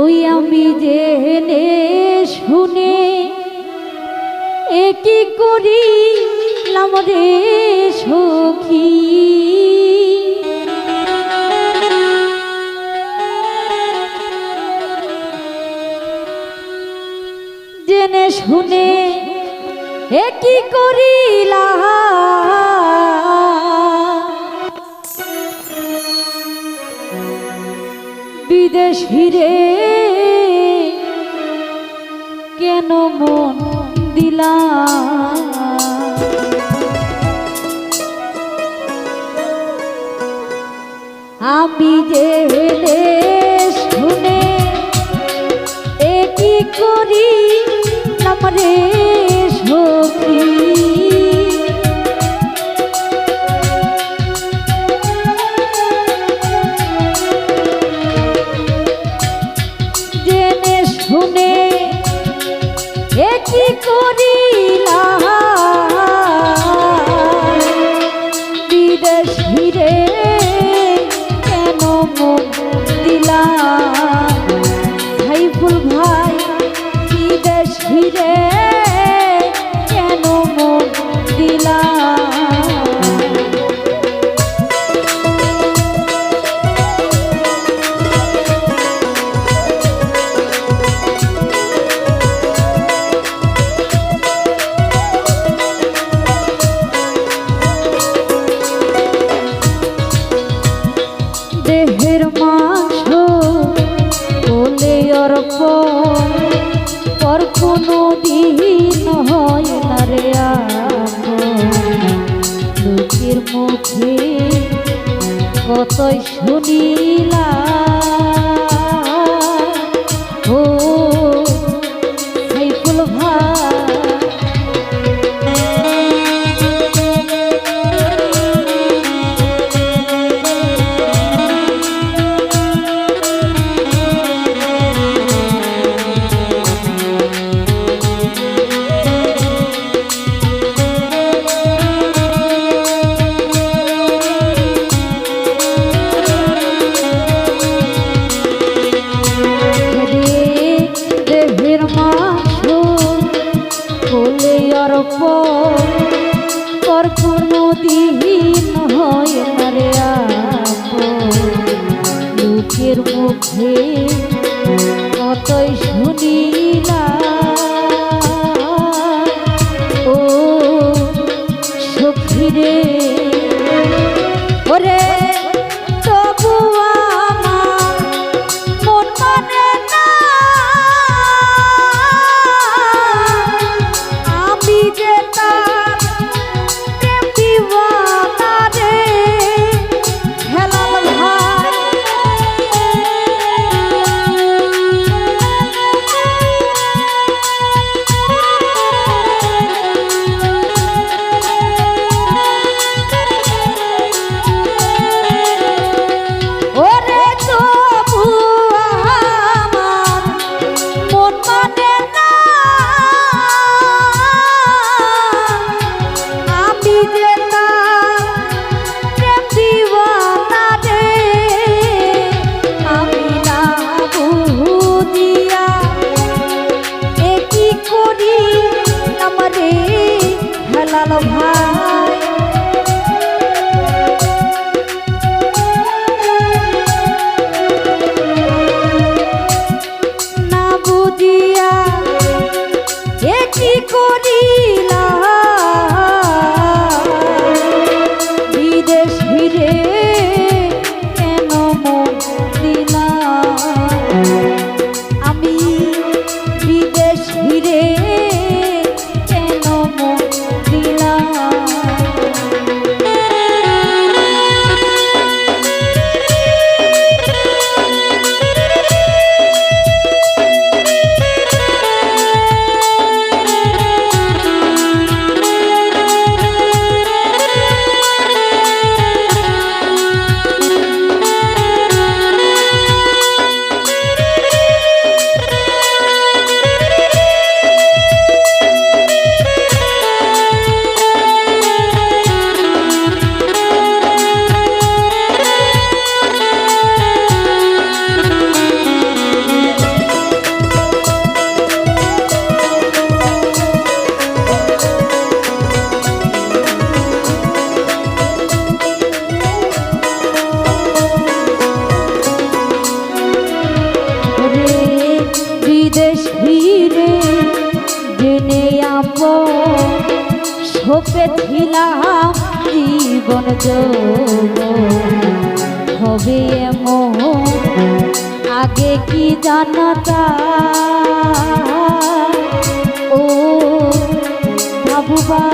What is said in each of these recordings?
ওই আমি জেনে শুনে একই করি রে সখী। জেনে শুনে একই করিলা বিদেশ ফিরে করি আমারে সখী। জেনে শুনে একই করিলা বিদেশ হিরে কেন মুখে কত শুনিলা গতিহীন হয় মারে লোকের মুখে কতই শুনি দেশ ফিরে জেনে আপ সোপে ছিলাম জীবন হবে এমন আগে কি জানতা ও ভাবুবা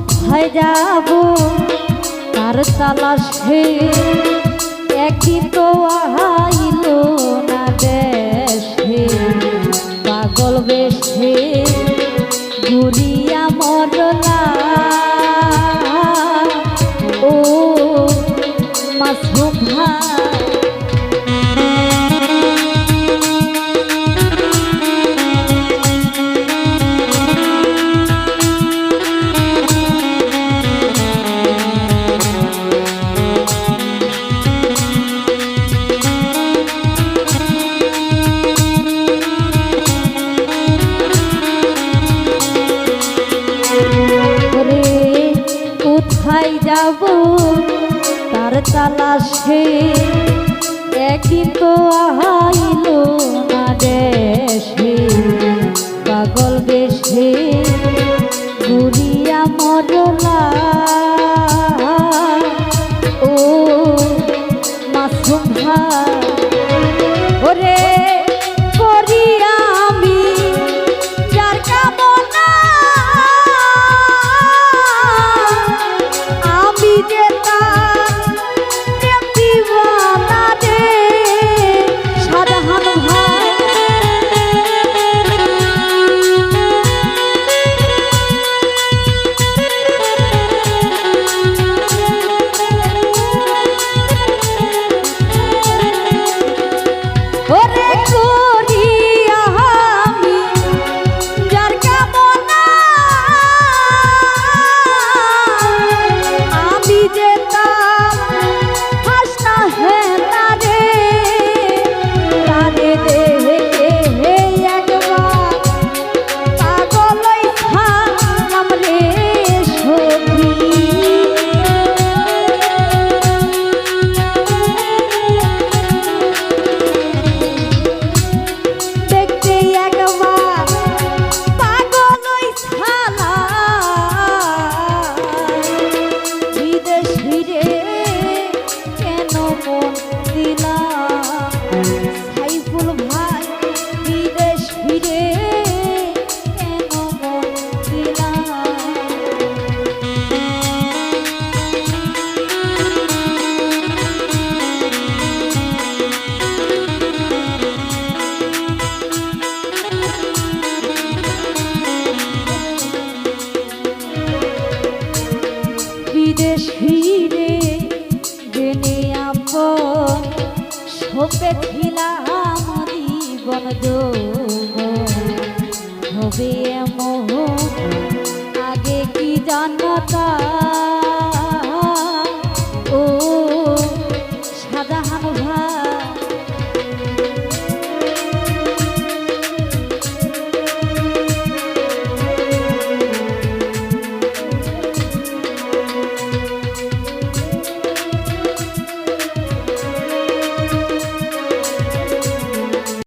কোথায় যাব? তার তালাশে একই তো আইল না দেশে। পাগল বেশে গুলিয়া কোথায় যাব? তার তালাশে একদিন তো আহাইল দেশে পাগল বেশে ঘুরিয়া মরলা। সপে ছিলাম জীবন হবে এমন আগে কি জানতা